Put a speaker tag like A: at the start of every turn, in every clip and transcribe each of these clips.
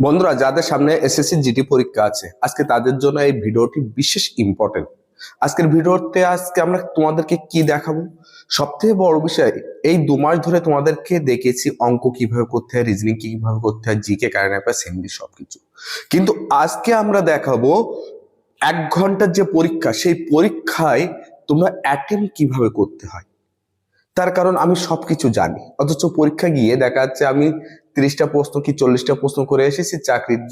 A: বন্ধুরা, যাদের সামনে এসএসসি জিটি পরীক্ষা আছে, আজকে তাদের জন্য এই ভিডিওটি বিশেষ ইম্পর্টেন্ট আজকের ভিডিওতে আজকে আমরা তোমাদেরকে কি দেখাবো? সব থেকে বড় বিষয়, এই দু মাস ধরে তোমাদেরকে দেখেছি অঙ্ক কীভাবে করতে হয় রিজনিং কীভাবে করতে হয় জিকে কারেন্ট অ্যাফেয়ার্স হিন্দি সবকিছু। কিন্তু আজকে আমরা দেখাবো এক ঘণ্টার যে পরীক্ষা, সেই পরীক্ষায় তোমরা অ্যাটেম্প কীভাবে করতে হয়। তার কারণ আমি সবকিছু জানি, অথচ পরীক্ষা গিয়ে দেখা যাচ্ছে আমি তিরিশটা প্রশ্ন কি চল্লিশটা প্রশ্ন করে এসেছি চাকরির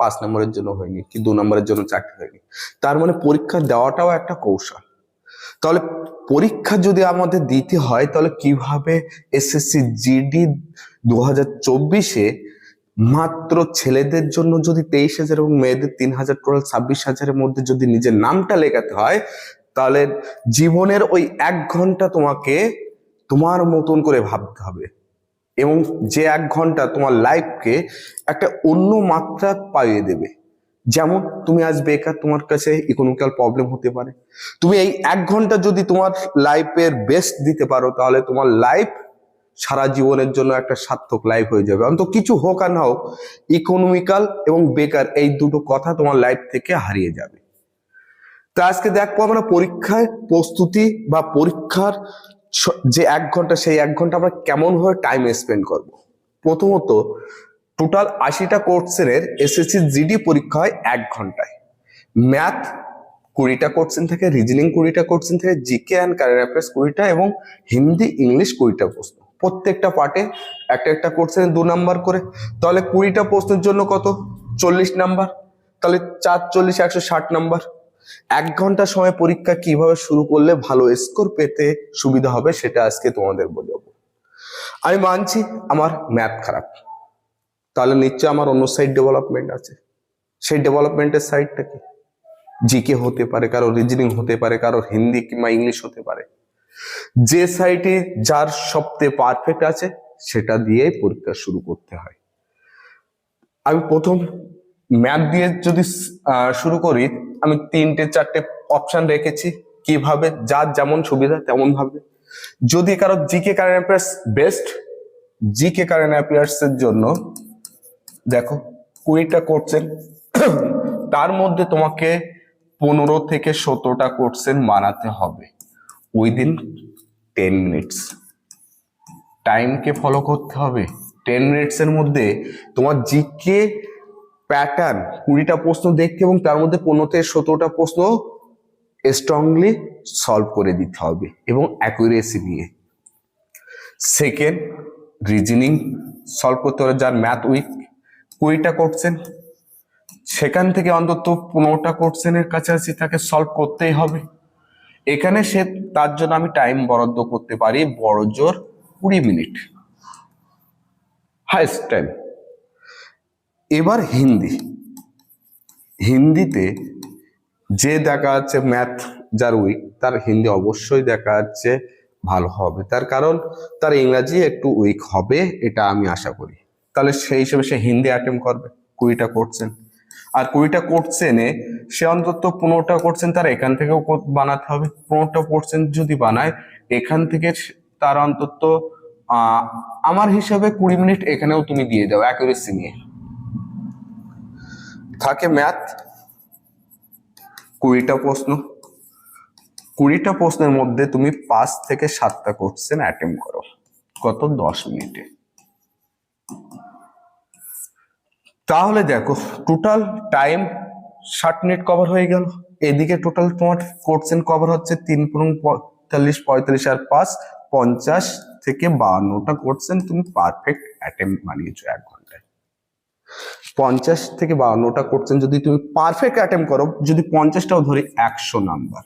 A: পাঁচ নম্বরের জন্য হয়নি কি দু নম্বরের জন্য চাকরি হয়নি। তার মানে পরীক্ষা দেওয়াটাও একটা কৌশল। তাহলে পরীক্ষা যদি আমাদের দিতে হয়, তাহলে কীভাবে এসএসসি জিডি দু হাজার চব্বিশে মাত্র ছেলেদের জন্য যদি তেইশ হাজার এবং মেয়েদের তিন হাজার, টোটাল ছাব্বিশ হাজারের মধ্যে যদি নিজের নামটা লেখাতে হয়, তাহলে জীবনের ওই এক ঘণ্টা তোমাকে তোমার মতন করে ভাবতে হবে। এবং যে এক ঘণ্টা তোমার লাইফকে একটা অন্য মাত্রা পাইয়ে দেবে। যেমন তুমি আজ বেকার, তোমার কাছে ইকোনমিক্যাল প্রবলেম হতে পারে। তুমি এই এক ঘণ্টা যদি তোমার লাইফের বেস্ট দিতে পারো, তাহলে তোমার লাইফ সারা জীবনের জন্য একটা সার্থক লাইফ হয়ে যাবে। অন্ত কিছু হোক আর না হোক ইকোনমিক্যাল এবং বেকার এই দুটো কথা তোমার লাইফ থেকে হারিয়ে যাবে। তা আজকে দেখব আমরা পরীক্ষায় প্রস্তুতি বা পরীক্ষার যে এক ঘণ্টা, সেই এক ঘণ্টা আমরা কেমন ভাবে টাইম স্পেন্ড করব? প্রথমত টোটাল আশিটা কোর্সের এসএসসি জিডি পরীক্ষা হয় এক ঘন্টায়। ম্যাথ কুড়িটা কোর্সেন থেকে রিজনিং কুড়িটা কোর্সেন থেকে জিকে অ্যান্ড কারেন্ট অ্যাফেয়ার্স কুড়িটা এবং হিন্দি ইংলিশ কুড়িটা প্রশ্ন। প্রত্যেকটা পার্টে একটা একটা কোর্সের দু নাম্বার করে। তাহলে কুড়িটা প্রশ্নের জন্য কত? চল্লিশ নাম্বার তাহলে চার, চল্লিশ, একশো ষাট নাম্বার এক ঘণ্টা সময় পরীক্ষা কীভাবে শুরু করলে ভালো স্কোর পেতে সুবিধা হবে সেটা আজকে তোমাদের বোঝাবো আমি মানছি আমার ম্যাথ খারাপ। তাহলে নিশ্চয় আমার অন্য সাইড ডেভেলপমেন্ট আছে। সেই ডেভেলপমেন্টের সাইডটা কি? জিকে হতে পারে কারও রিজনিং হতে পারে কারও হিন্দি কিংবা ইংলিশ হতে পারে। যে সাইটে যার সবচেয়ে পারফেক্ট আছে, সেটা দিয়েই পরীক্ষা শুরু করতে হয়। আমি প্রথম ম্যাথ দিয়ে যদি শুরু করি আমি তিনটে, চারটে অপশন রেখেছি। কীভাবে, যার যেমন সুবিধা তেমন ভাবে। যদি কারও G K current affairs best G K current affairs এর জন্য, দেখো, কুড়িটা কোর্সেন তার মধ্যে তোমাকে পনেরো থেকে সতেরোটা কোর্সেন বানাতে হবে। উইদিন টেন মিনিটস টাইমকে ফলো করতে হবে। টেন মিনিটস এর মধ্যে তোমার জিকে প্যাটার্ন কুড়িটা প্রশ্ন দেখতে এবং তার মধ্যে পনেরো থেকে সতেরোটা প্রশ্ন স্ট্রংলি সলভ করে দিতে হবে এবং অ্যাকুরেসি নিয়ে। সেকেন্ড রিজনিং সলভ করতে হবে যার ম্যাথ উইক কুড়িটা করছেন সেখান থেকে অন্তত পনেরোটা কোশ্চেনের কাছাকাছি তাকে সলভ করতেই হবে। এখানে সে, তার জন্য আমি টাইম বরাদ্দ করতে পারি বড় জোর কুড়ি মিনিট হাইস্ট টাইম এবার হিন্দি। হিন্দিতে যে দেখা যাচ্ছে ম্যাথ যার উইক তার হিন্দি অবশ্যই দেখা যাচ্ছে ভালো হবে। তার কারণ, তার ইংরাজি একটু উইক হবে, এটা আমি আশা করি। তাহলে সেই হিসেবে সে হিন্দি অ্যাটেম্প করবে, কুড়িটা করছেন। আর কুড়িটা কোর্সেনে সে অন্তত পনেরোটা করছেন, তার এখান থেকেও বানাতে হবে। পনেরোটা কোর্সেন যদি বানায়, এখান থেকে তার অন্তত আমার হিসাবে কুড়ি মিনিট এখানেও তুমি দিয়ে দাও অ্যাকুরেসি নিয়ে। থাকে ম্যাথ কুড়িটা প্রশ্ন। কুড়িটা প্রশ্নের মধ্যে তুমি পাঁচ থেকে সাতটা কোশ্চেন অ্যাটেম্প করো। কত দশ মিনিটে। তাহলে দেখো টোটাল টাইম ষাট মিনিট কভার হয়ে গেল। এদিকে টোটাল তোমার কোশ্চেন কভার হচ্ছে তিন পূরণ পঁয়তাল্লিশ পঁয়তাল্লিশ আর পাঁচ, পঞ্চাশ থেকে বাহান্নটা কোশ্চেন তুমি পারফেক্ট অ্যাটেম্প বানিয়েছো এক পঞ্চাশ থেকে বাহান্নটা কোশ্চেন যদি তুমি পারফেক্ট অ্যাটেম্প করো, যদি পঞ্চাশটাও ধরি, একশো নাম্বার।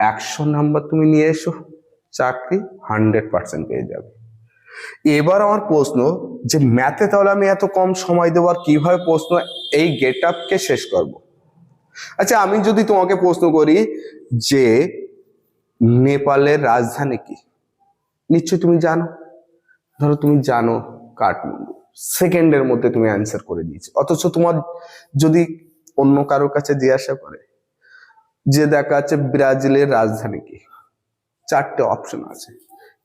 A: একশো নাম্বার তুমি নিয়ে এসো, চাকরি হান্ড্রেড পার্সেন্ট পেয়ে যাবে। এবার আমার প্রশ্ন, যে ম্যাথে তাহলে আমি এত কম সময় দেবো আর কীভাবে প্রশ্ন, এই গেট আপকে শেষ করব? আচ্ছা আমি যদি তোমাকে প্রশ্ন করি যে, নেপালের রাজধানী কি? নিশ্চয়ই তুমি জানো? ধরো তুমি জানো কাঠমান্ডু। সেকেন্ডের মধ্যে তুমি অ্যান্সার করে দিয়েছ। অথচ তোমার যদি অন্য কারোর কাছে জিজ্ঞাসা করে, যে দেখা যাচ্ছে ব্রাজিলের রাজধানী কি? চারটে অপশন আছে।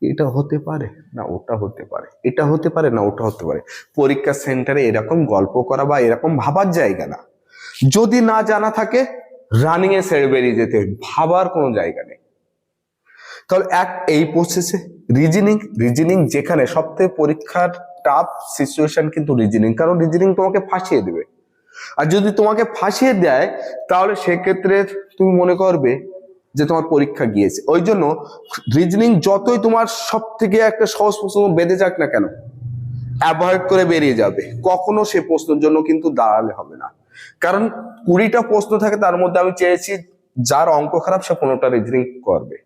A: এটা হতে পারে না ওটা হতে পারে। এটা হতে পারে না ওটা হতে পারে। পরীক্ষা সেন্টারে এরকম গল্প করা বা এরকম ভাবার জায়গা না। যদি না জানা থাকে রানিং এ ছেড়ে বেরিয়ে যেতে ভাবার কোনো জায়গা নেই। তাহলে এক, এই প্রসেসে রিজনিং রিজনিং যেখানে সবথেকে পরীক্ষার টাফ সিচুয়েশন কিন্তু রিজনিং কারণ রিজনিং তোমাকে ফাঁসিয়ে দেবে। আর যদি তোমাকে ফাঁসিয়ে দেয়, তাহলে সেক্ষেত্রে তুমি মনে করবে যে তোমার পরীক্ষা গিয়েছে। ওই জন্য রিজনিং যতই তোমার সব থেকে একটা সহজ প্রশ্ন বেঁধে যাক না কেন অ্যাভয়েড করে বেরিয়ে যাবে। কখনো সে প্রশ্নের জন্য কিন্তু দাঁড়ালে হবে না। কারণ কুড়িটা প্রশ্ন থাকে, তার মধ্যে আমি চেয়েছি যার অঙ্ক খারাপ সে পনেরোটা রিজনিং করবে।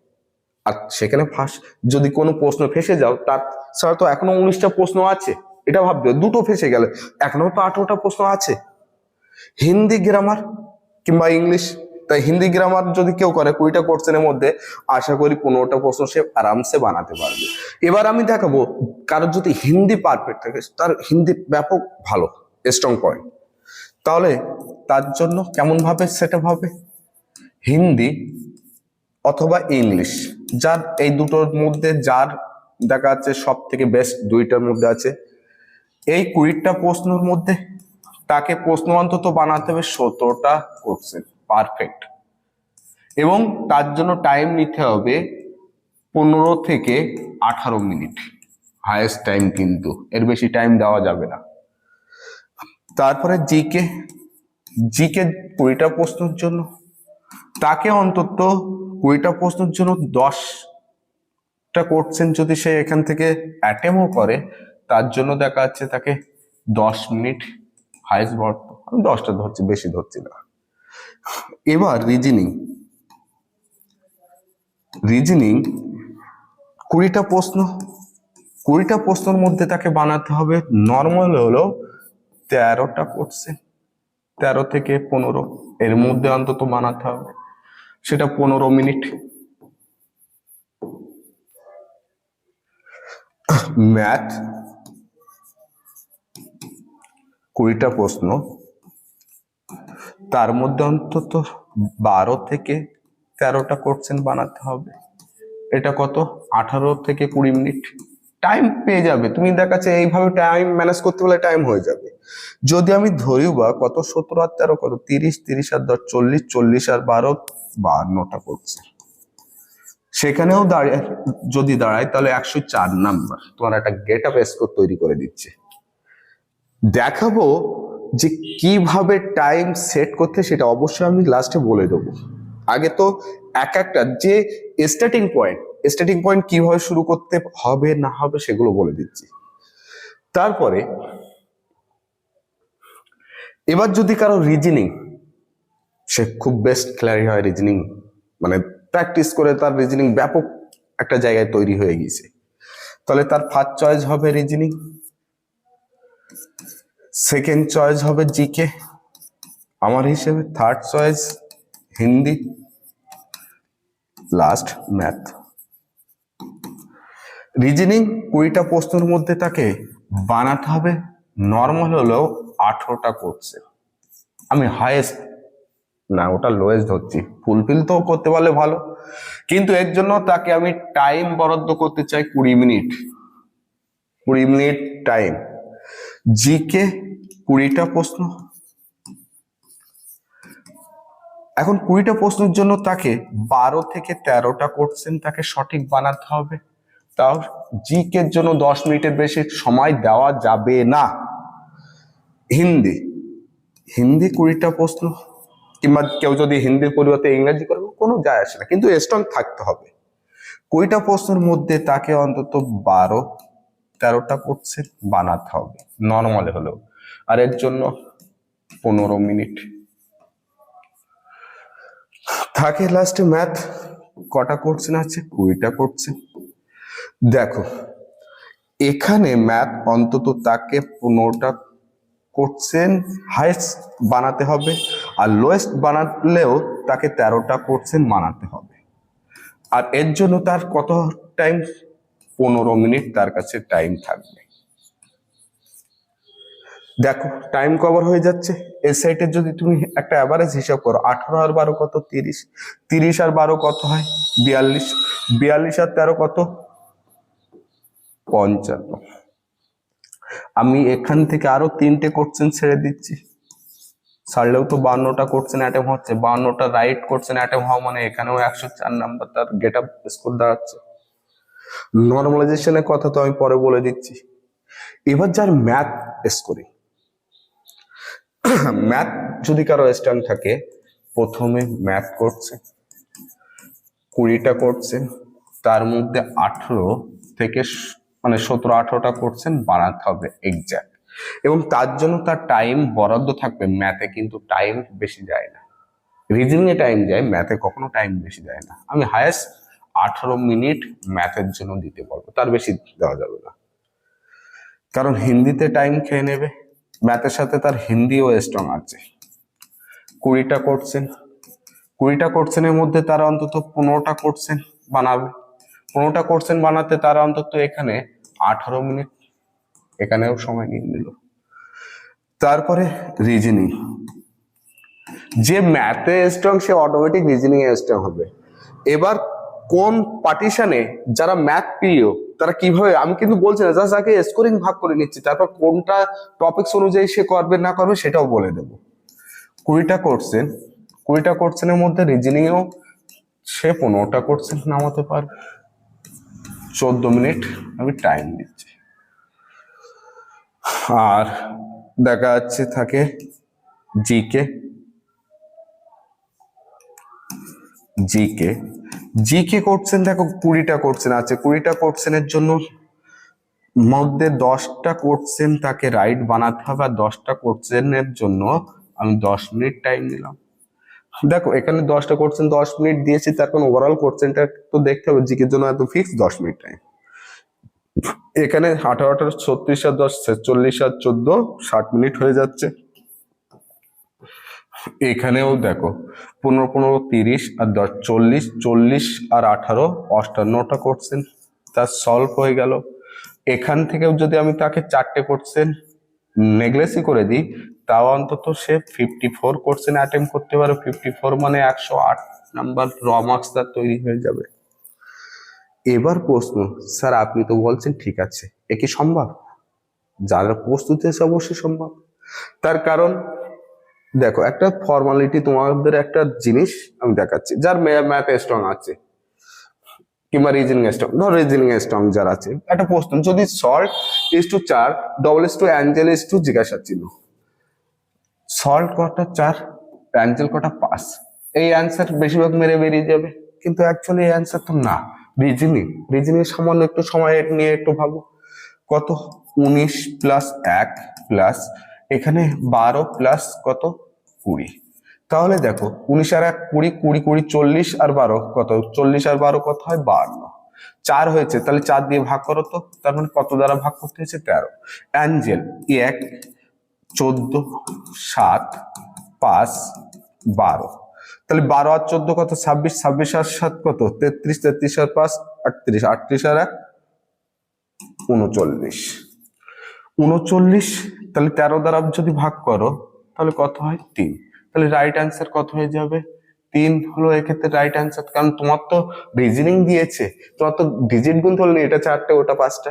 A: আর সেখানে ফাঁস, যদি কোনো প্রশ্ন ফেসে যাও, তার ছাড়া তো এখনও উনিশটা প্রশ্ন আছে। এটা ভাববে, দুটো ফেসে গেলে। এখনও তো আঠারোটা প্রশ্ন আছে। হিন্দি গ্রামার কিংবা ইংলিশ, তাই হিন্দি গ্রামার যদি কেউ করে কুড়িটা কোশ্চেনের মধ্যে, আশা করি পনেরোটা প্রশ্ন সে আরামসে বানাতে পারবে। এবার আমি দেখাবো কারোর যদি হিন্দি পারফেক্ট থাকে, তার হিন্দি ব্যাপক ভালো স্ট্রং পয়েন্ট তাহলে তার জন্য কেমন ভাবে সেটা হবে হিন্দি অথবা ইংলিশ, যার এই দুটোর মধ্যে যার দেখা যাচ্ছে সব থেকে বেস্ট দুইটার মধ্যে আছে। এই কুড়িটা প্রশ্নের মধ্যে তাকে প্রশ্ন অন্তত বানাতে হবে সতেরোটা কোশ্চেন পারফেক্ট এবং তার জন্য টাইম নিতে হবে পনেরো থেকে আঠারো মিনিট। হায়েস্ট টাইম কিন্তু, এর বেশি টাইম দেওয়া যাবে না। তারপরে জিকে জিকে কুড়িটা প্রশ্নের জন্য, তাকে অন্তত কুড়িটা প্রশ্নের জন্য দশটা কোশ্চেন যদি সে এখান থেকে অ্যাটেম্পও করে, তার জন্য দেখা যাচ্ছে তাকে দশ মিনিট হাইস্ট বর্ত আমি দশটা ধরছি, বেশি ধরছি না। এবার রিজনিং রিজনিং কুড়িটা প্রশ্ন। কুড়িটা প্রশ্নের মধ্যে তাকে বানাতে হবে নর্মাল হলো তেরোটা কোশ্চেন তেরো থেকে পনেরো, এর মধ্যে অন্তত বানাতে হবে। সেটা পনেরো মিনিট। ম্যাথ কুড়িটা প্রশ্ন। তার মধ্যে অন্তত বারো থেকে তেরোটা কোশ্চেন বানাতে হবে। এটা কত? আঠারো থেকে কুড়ি মিনিট। টাইম পেয়ে যাবে। তুমি দেখাচ্ছে এইভাবে টাইম ম্যানেজ করতে পারলে টাইম হয়ে যাবে। যদি আমি ধরিও বা কত? সতেরো আর তেরো কত? তিরিশ তিরিশ আর দশ, চল্লিশ চল্লিশ আর বারো বাহান্নটা করছে। সেখানেও দাঁড়িয়ে যদি দাঁড়ায়, তাহলে একশো চার নাম্বার। তোমার একটা গেট আপ স্কোর তৈরি করে দিচ্ছে। দেখাবো যে কীভাবে টাইম সেট করতে সেটা অবশ্যই আমি লাস্টে বলে দেবো। আগে তো এক একটা, যে স্টার্টিং পয়েন্ট স্টার্টিং পয়েন্ট কীভাবে শুরু করতে হবে, না হবে, সেগুলো বলে দিচ্ছি। তারপরে, এবার যদি কারও রিজনিং সে খুব বেস্ট খেলাড়ি হয় রিজনিং মানে প্র্যাকটিস করে তার রিজনিং ব্যাপক একটা জায়গায় তৈরি হয়ে গিয়েছে। তাহলে তার ফার্স্ট চয়েস হবে রিজনিং সেকেন্ড চয়েস হবে জিকে আমার হিসেবে third choice Hindi last math reasoning কুড়িটা প্রশ্নের মধ্যে তাকে বানাতে হবে নর্মাল হলেও আঠেরোটা করছে। আমি হায়েস্ট না, ওটা লোয়েস্ট ধরছি ফুলফিল তো করতে পারলে ভালো, কিন্তু এর জন্য তাকে আমি টাইম বরাদ্দ করতে চাই কুড়ি মিনিট কুড়ি মিনিট টাইম জিকে কুড়িটা প্রশ্ন। এখন কুড়িটা প্রশ্নের জন্য তাকে বারো থেকে তেরোটা কোশ্চেন তাকে সঠিক বানাতে হবে। তাও জি জিকের জন্য দশ মিনিটের বেশি সময় দেওয়া যাবে না। হিন্দি। হিন্দি কুড়িটা প্রশ্ন। কিংবা কেউ যদি হিন্দির পরিবর্তে ইংরেজি করবে, কোনো যায় আসে না। কিন্তু স্ট্রং থাকতে হবে। কুড়িটা প্রশ্নের মধ্যে তাকে অন্তত বারো, তেরোটা কোশ্চেন বানাতে হবে? নর্মালে হলেও। আর এর জন্য পনেরো মিনিট। থাকে লাস্টে ম্যাথ কটা কোশ্চেন আছে? কুড়িটা কোশ্চেন দেখো, এখানে ম্যাথ অন্তত তাকে পনেরোটা কোশ্চেন হাইস্ট বানাতে হবে। আর লোয়েস্ট বানালেও তাকে তেরোটা কোশ্চেন বানাতে হবে। আর এর জন্য তার কত টাইম? পনেরো মিনিট তার কাছে টাইম থাকবে। দেখো, টাইম কভার হয়ে যাচ্ছে। এই সাইডে যদি তুমি একটা অ্যাভারেজ হিসাব করো, আঠারো আর বারো কত? তিরিশ। তিরিশ আর বারো কত হয়? বিয়াল্লিশ। বিয়াল্লিশ আর তেরো কত? পঞ্চান্ন। আমি এখান থেকে আরও তিনটে কোশ্চেন ছেড়ে দিচ্ছি। ছাড়লেও তো বান্নটা কোশ্চেন অ্যাটেম হচ্ছে। বান্নটা রাইট কোশ্চেন অ্যাটেম হওয়া মানে এখানেও একশো চার নাম্বার তার গেট আপ স্কোর দাঁড়াচ্ছে নর্মালাইজেশনের কথা তো আমি পরে বলে দিচ্ছি। এবার যার ম্যাথ স্কোরিং ম্যাথ যদি কারও স্ট্যান্ড থাকে, প্রথমে ম্যাথ করছে, কুড়িটা করছে, তার মধ্যে আঠেরো থেকে মানে সতেরো আঠেরোটা করছেন, বানাতে হবে এক্সাক্ট এবং তার জন্য তার টাইম বরাদ্দ থাকবে। ম্যাথে কিন্তু টাইম বেশি যায় না। রিজনিং এ টাইম যায় ম্যাথে কখনো টাইম বেশি যায় না। আমি হায়েস্ট আঠারো মিনিট ম্যাথের জন্য দিতে পারব। তার বেশি দেওয়া যাবে না। কারণ হিন্দিতে টাইম খেয়ে নেবে। ম্যাথের সাথে তার হিন্দিও স্ট্রং আছে। কুড়িটা করছেন কুড়িটা কোর্সেনের মধ্যে তারা অন্তত পনেরোটা কোর্সেন বানাবে। পনেরোটা কোর্সেন বানাতে তারা অন্তত এখানে আঠারো মিনিট এখানেও সময় নিয়ে নিল। তারপরে রিজনিং যে ম্যাথে স্ট্রং সে অটোমেটিক রিজনিং এ স্ট্রং হবে। এবার কোন পার্টিশনে যারা ম্যাথ প্রিয়, তারা কীভাবে, আমি কিন্তু বলছি না জাস্ট স্কোরিং ভাগ করে নিচ্ছি, তারপর কোনটা টপিকস অনুযায়ী সে করবে, না করবে, সেটাও বলে দেবো। কুড়িটা কোর্সেন কুড়িটা কোর্সেনের মধ্যে রিজনিংয়েও সে পনেরোটা কোর্সেন নামাতে পারবে। চোদ্দ মিনিট আমি টাইম দিচ্ছি। আর দেখা যাচ্ছে থাকে জিকে। জিকে। জিকে করছেন, দেখো কুড়িটা করছেন। আছে কুড়িটা কোর্সেনের জন্য মধ্যে দশটা কোর্সেন তাকে রাইট বানাতে হবে আর দশটা কোর্সেনের জন্য আমি দশ মিনিট টাইম নিলাম। দেখো, এখানে দশটা কোর্সেন দশ মিনিট দিয়েছি তার কারণ ওভারঅল কোর্সেনটা তো দেখতে হবে জি জিকের জন্য এত ফিক্স দশ মিনিট টাইম এখানে আঠারো আঠারো, ছত্রিশ আর দশ চল্লিশ আর চোদ্দ, ষাট মিনিট হয়ে যাচ্ছে। এখানেও দেখো, পনেরো পনেরো, তিরিশ আর দশ, চল্লিশ চল্লিশ আর আঠারো, অষ্টান্নটা করছেন। তার সলভ হয়ে গেল। এখান থেকেও যদি আমি তাকে চারটে করছেন, নেগলেসই করে দিই, তাও অন্তত সে ফিফটি ফোর কোর্সেন অ্যাটেম্প করতে পারে। ফিফটি ফোর মানে একশো আট নাম্বার র মার্কস তার তৈরি হয়ে যাবে। এবার প্রশ্ন, স্যার, আপনি তো বলছেন ঠিক আছে, এ কি সম্ভব? যারা প্রস্তুতি আছে অবশ্যই সম্ভব। তার কারণ, দেখো, একটা ফর্মালিটি তোমাদের একটা জিনিস আমি দেখাচ্ছি, যার ম্যাথ স্ট্রং আছে, কিংবা রিজনিং স্ট্রং ধর রিজনিং স্ট্রং যার আছে। একটা প্রশ্ন, যদি সল্ট ইস টু চার double is to angel is to জিজ্ঞাসা ছিল সল্ট কটা চার অ্যাঞ্জেল কটা পাঁচ, এই অ্যান্সার বেশিরভাগ মেরে বেরিয়ে যাবে, কিন্তু অ্যাকচুয়ালি এই অ্যান্সার তো না। রিজনিং রিজনিং সামান্য একটু সময় নিয়ে একটু ভাবো। কত? উনিশ প্লাস এক প্লাস এখানে বারো প্লাস কত? কুড়ি। তাহলে দেখো, উনিশ আর এক কুড়ি কুড়ি কুড়ি, চল্লিশ আর বারো কত? চল্লিশ আর বারো কত হয়? বান্ন। চার হয়েছে, তাহলে চার দিয়ে ভাগ করো তো, তার মানে কত দ্বারা ভাগ করতে হয়েছে? তেরো। অ্যাঞ্জেল, এক, চোদ্দ, সাত, পাঁচ, বারো। তাহলে বারো আর চোদ্দ কত? ছাব্বিশ ছাব্বিশ আর সাত কত? তেত্রিশ তেত্রিশ আর পাঁচ, আটত্রিশ আটত্রিশ আর এক, উনচল্লিশ। উনচল্লিশ, তাহলে তেরো দ্বারা যদি ভাগ করো, তাহলে কত হয়? তিন। তাহলে রাইট অ্যান্সার কত হয়ে যাবে? তিন হলো এক্ষেত্রে রাইট অ্যান্সার কারণ তোমার তো রিজনিং দিয়েছে, তোমার তো ডিজিট গুণ ধরলে এটা চারটে, ওটা পাঁচটা।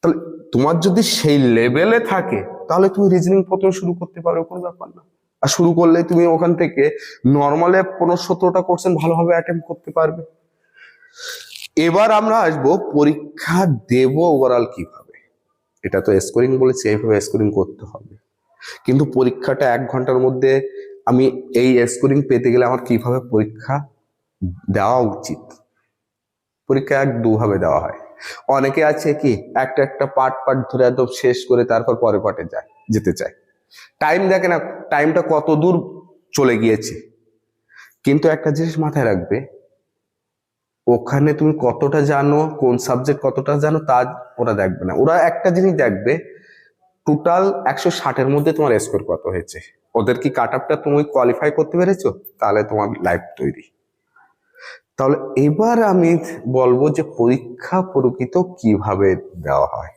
A: তাহলে তোমার যদি সেই লেভেলে থাকে, তাহলে তুমি রিজনিং প্রথমে শুরু করতে পারো, কোনো ব্যাপার না। আর শুরু করলে তুমি ওখান থেকে নর্মালে পনেরো সতেরোটা কোর্সেন ভালোভাবে অ্যাটেম্প করতে পারবে। এবার আমরা আসব পরীক্ষা দেব ওভারঅল কীভাবে। এটা তো স্কোরিং বলেছি, এইভাবে স্কোরিং করতে হবে। কিন্তু পরীক্ষাটা এক ঘণ্টার মধ্যে আমি এই স্কোরিং পেতে গেলে আমার কীভাবে পরীক্ষা দেওয়া উচিত? পরীক্ষা এক দুভাবে দেওয়া হয়। অনেকে আছে কি, একটা একটা পার্ট পার্ট ধরে একদম শেষ করে তারপর পরে পার্টে যায়, যেতে চায়। টাইম দেখে না টাইমটা কত দূর চলে গিয়েছে। কিন্তু একটা জিনিস মাথায় রাখবে, ওখানে তুমি কতটা জানো, কোন সাবজেক্ট কতটা জানো, তা ওরা দেখবে না। ওরা একটা জিনিস দেখবে টোটাল একশো ষাটের মধ্যে তোমার স্কোর কত হয়েছে। ওদের কি কাট আপটা তুমি কোয়ালিফাই করতে পেরেছ? তাহলে তোমার লাইফ তৈরি। তাহলে এবার আমি বলব যে পরীক্ষা প্রকৃত কীভাবে দেওয়া হয়।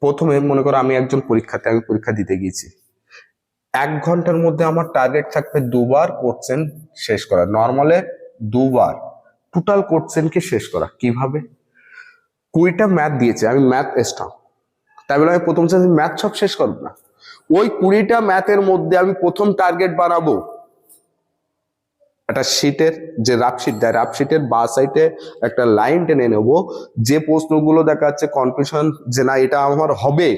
A: প্রথমে মনে করো আমি একজন পরীক্ষাতে আমি পরীক্ষা দিতে গিয়েছি। এক ঘণ্টার মধ্যে আমার টার্গেট থাকবে দুবার কোশ্চেন শেষ করা। নর্মালে দুবার। টোটাল কোশ্চেনকে শেষ করা। কীভাবে? কুড়িটা ম্যাথ দিয়েছে। আমি ম্যাথ এসটাম তাই বলে আমি প্রথম ম্যাথ সব শেষ করব না। ওই কুড়িটা ম্যাথের মধ্যে আমি প্রথম টার্গেট বানাবো। একটা শিটের যে রাফ শিট দেয় রাফ শিটের বা সাইডে একটা লাইন টেনে নেব। যে প্রশ্নগুলো দেখা যাচ্ছে কনফিউশন যে না, এটা আমার হবে,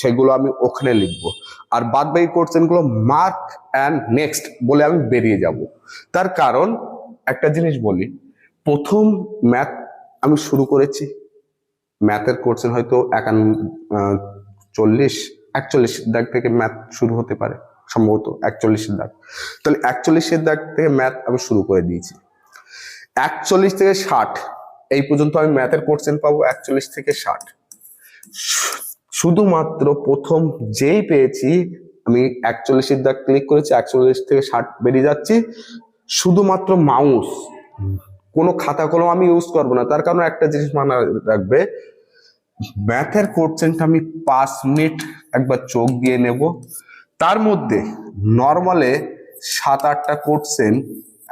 A: সেগুলো আমি ওখানে লিখব। আর বাদ বাকি কোশ্চেনগুলো মার্ক অ্যান্ড নেক্সট বলে আমি বেরিয়ে যাব। তার কারণ একটা জিনিস বলি, প্রথম ম্যাথ আমি শুরু করেছি। ম্যাথের কোশ্চেন হয়তো একান্ন চল্লিশ, একচল্লিশ দাগ থেকে ম্যাথ শুরু হতে পারে। সম্ভবত একচল্লিশের দাগ। তাহলে একচল্লিশের দাগ থেকে ম্যাথ আমি শুরু করে দিয়েছি। একচল্লিশ থেকে ষাট, এই পর্যন্ত আমি ম্যাথের কোশ্চেন পাবো একচল্লিশ থেকে ষাট। শুধুমাত্র প্রথম যেই পেয়েছি, আমি একচল্লিশের দাগ ক্লিক করেছি, একচল্লিশ থেকে ষাট বেরিয়ে যাচ্ছি। শুধুমাত্র মাউস কোনো খাতা কলম আমি ইউজ করব না, তার কারণ একটা জিনিস মানা রাখবে ম্যাথের কোশ্চেনটা আমি পাঁচ মিনিট একবার চোখ দিয়ে নেব। তার মধ্যে নর্মালে সাত আটটা কোশ্চেন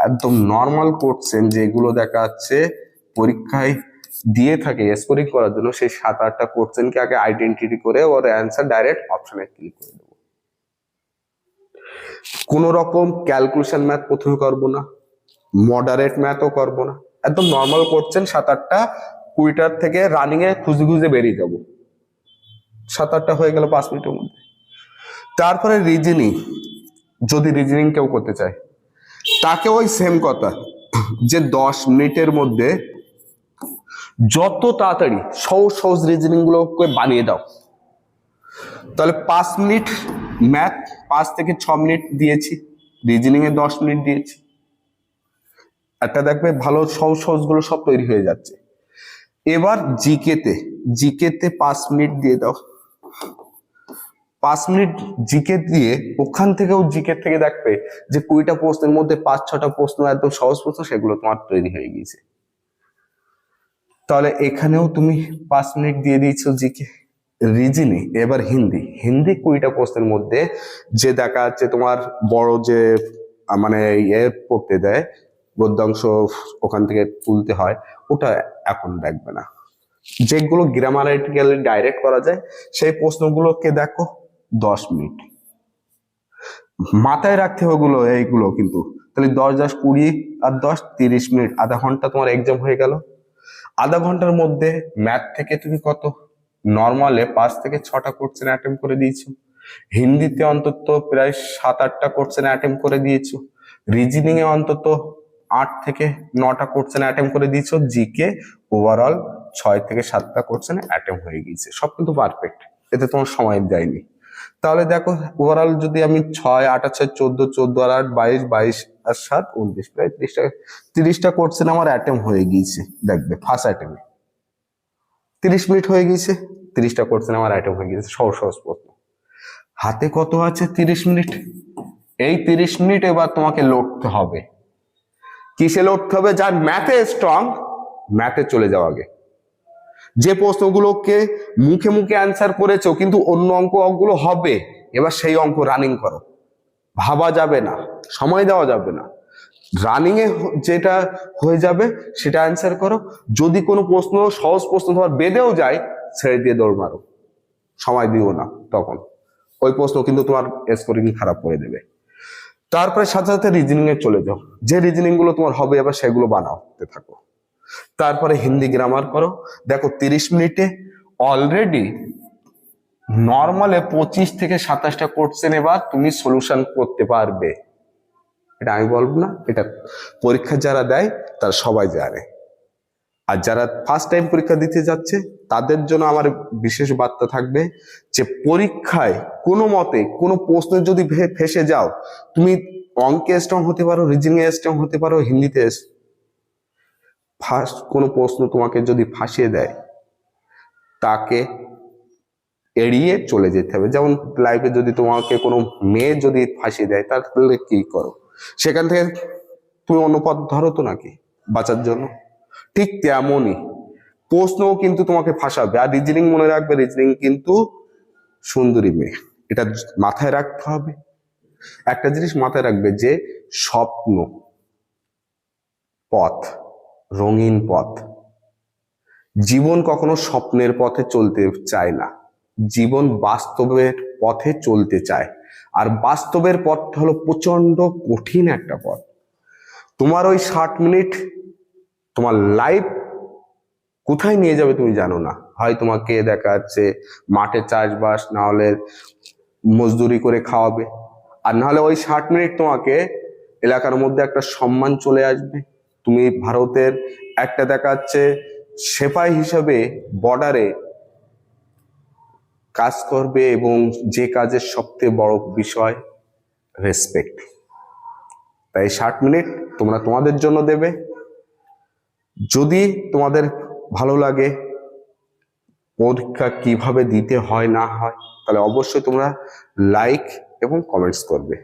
A: একদম নর্মাল কোশ্চেন যেগুলো দেখা যাচ্ছে পরীক্ষায় দিয়ে থাকে স্কোরিং করার জন্য, সেই সাত আটটা কোশ্চেনকে আগে আইডেন্টিটি করে ওর অ্যান্সার ডাইরেক্ট অপশনে ক্লিক করে দেবো। কোনো রকম ক্যালকুলেশন ম্যাথ প্রথমে করব না মডারেট ম্যাথও করব না, একদম নর্মাল কোশ্চেন সাত আটটা কুড়িটার থেকে রানিং এ খুঁজে খুঁজে বেরিয়ে যাব। সাত আটটা হয়ে গেল পাঁচ মিনিটের মধ্যে। তারপরে রিজনিং যদি রিজনিং কেউ করতে চায়। তাকে ওই সেম কথা, যে দশ মিনিটের মধ্যে যত তাড়াতাড়ি সহজ সহজ রিজনিং গুলোকে বানিয়ে দাও। তাহলে পাঁচ মিনিট ম্যাথ পাঁচ থেকে ছ মিনিট দিয়েছি রিজনিং এ দশ মিনিট দিয়েছি। একটা দেখবে ভালো সহজ সহজগুলো সব তৈরি হয়ে যাচ্ছে। এবার জিকেতে জিকেতে পাঁচ মিনিট দিয়ে দাও। পাঁচ মিনিট জিকে দিয়ে ওখান থেকেও জিকে থেকে দেখবে যে কুড়িটা প্রশ্নের মধ্যে পাঁচ, ছটা প্রশ্ন একদম সহজ প্রশ্ন সেগুলো তোমার তৈরি হয়ে গিয়েছে। তাহলে এখানেও তুমি পাঁচ মিনিট দিয়ে দিয়েছ জিকে। রিজিনি, এবার হিন্দি। হিন্দি কুড়িটা প্রশ্নের মধ্যে যে দেখা যাচ্ছে তোমার বড় যে মানে ইয়ে পড়তে দেয় গদ্যাংশ ওখান থেকে তুলতে হয়, ওটা এখন দেখবে না। যেগুলো গ্রামারাটিক্যালি ডাইরেক্ট করা যায়, সেই প্রশ্নগুলোকে দেখো। দশ মিনিট। মাথায় রাখতে ওগুলো, এইগুলো কিন্তু। তাহলে দশ দশ কুড়ি আর দশ তিরিশ মিনিট, আধা ঘণ্টা তোমার এক্সাম হয়ে গেল। আধা ঘণ্টার মধ্যে ম্যাথ থেকে তুমি কত? নর্মালে পাঁচ থেকে ছটা কোশ্চেন অ্যাটেম্প করে দিয়েছ। হিন্দিতে অন্তত প্রায় সাত আটটা কোশ্চেন অ্যাটেম্প করে দিয়েছ। রিজনিং এ অন্তত আট থেকে নটা কোশ্চেন অ্যাটেম্প করে দিয়েছ। জিকে ওভারঅল ছয় থেকে সাতটা কোশ্চেন অ্যাটেম্প হয়ে গিয়েছে। সব কিন্তু পারফেক্ট এতে তোমার সময় যায়নি। তাহলে দেখো ওভারঅল যদি আমি ছয়, আট আর ছয়, চোদ্দ চোদ্দ আর আট, বাইশ বাইশ আর সাত, উনত্রিশ, প্রায় ত্রিশটা, তিরিশটা কোশ্চেন আমার অ্যাটেম্প হয়ে গিয়েছে, দেখবে ফার্স্ট অ্যাটেম্পে তিরিশ মিনিট হয়ে গিয়েছে, তিরিশটা কোশ্চেন আমার অ্যাটেম্প হয়ে গিয়েছে, সহজ সহজ প্রশ্ন। হাতে কত আছে তিরিশ মিনিট এই তিরিশ মিনিট এবার তোমাকে লড়তে হবে। কিসে লড়তে হবে? যার ম্যাথে স্ট্রং ম্যাথে চলে যাওয়া আগে। যে প্রশ্নগুলোকে মুখে মুখে অ্যান্সার করেছ, কিন্তু অন্য অঙ্ক অঙ্কগুলো হবে, এবার সেই অঙ্ক রানিং করো। ভাবা যাবে না, সময় দেওয়া যাবে না। রানিং এ যেটা হয়ে যাবে, সেটা অ্যান্সার করো। যদি কোনো প্রশ্ন, সহজ প্রশ্ন তোমার বেঁধেও যায়, ছেড়ে দিয়ে দৌড় মারো। সময় দিও না তখন। ওই প্রশ্ন কিন্তু তোমার স্কোরিং খারাপ করে দেবে। তারপরে সাথে সাথে রিজনিং এ চলে যাও। যে রিজনিংগুলো তোমার হবে, এবার সেগুলো বানাতে থাকো। তারপরে হিন্দি গ্রামার করো। দেখো তিরিশ মিনিটে অলরেডি নর্মালে পঁচিশ থেকে সাতাশটা কোশ্চেন এবার তুমি সলিউশন করতে পারবে। এটা আমি বলব না, এটা পরীক্ষা যারা দেয় তারা সবাই জানে। আর যারা ফার্স্ট টাইম পরীক্ষা দিতে যাচ্ছে, তাদের জন্য আমার বিশেষ বার্তা থাকবে যে পরীক্ষায় কোনো মতে কোনো প্রশ্নে যদি ফেসে যাও, তুমি অঙ্কে স্ট্রং হতে পারো রিজনিং এ স্ট্রং হতে পারো, হিন্দিতে ফার্স্ট কোনো প্রশ্ন তোমাকে যদি ফাঁসিয়ে দেয়, তাকে এড়িয়ে চলে যেতে হবে। যেমন লাইফে যদি তোমাকে কোনো মেয়ে যদি ফাঁসিয়ে দেয় তাহলে কি করো? সেখান থেকে তুমি অন্য পথ ধরো তো নাকি বাঁচার জন্য? ঠিক তেমনই প্রশ্নও কিন্তু তোমাকে ফাঁসাবে। আর রিজনিং মনে রাখবে রিজনিং কিন্তু সুন্দরী মেয়ে। এটা মাথায় রাখতে হবে। একটা জিনিস মাথায় রাখবে যে স্বপ্ন, পথ রঙিন পথ। জীবন কখনো স্বপ্নের পথে চলতে চায় না। জীবন বাস্তবের পথে চলতে চায়। আর বাস্তবের পথ হলো প্রচণ্ড কঠিন একটা পথ। তোমার ওই ষাট মিনিট, তোমার লাইফ কোথায় নিয়ে যাবে তুমি জানো না। হয় তোমাকে দেখা যাচ্ছে মাঠে চাষবাস, না হলে মজদুরি করে খাওয়াবে। আর না হলে ওই ষাট মিনিট তোমাকে এলাকার মধ্যে একটা সম্মান চলে আসবে। তুমি ভারতের একটা দেখাচ্ছে সেপাই হিসাবে বর্ডারে কাজ করবে এবং যে কাজের সবচেয়ে বড় বিষয় রেসপেক্ট তাই ষাট মিনিট তোমরা তোমাদের জন্য দেবে। যদি তোমাদের ভালো লাগে, পরীক্ষা কীভাবে দিতে হয় না হয়, তাহলে অবশ্যই তোমরা লাইক এবং কমেন্টস করবে।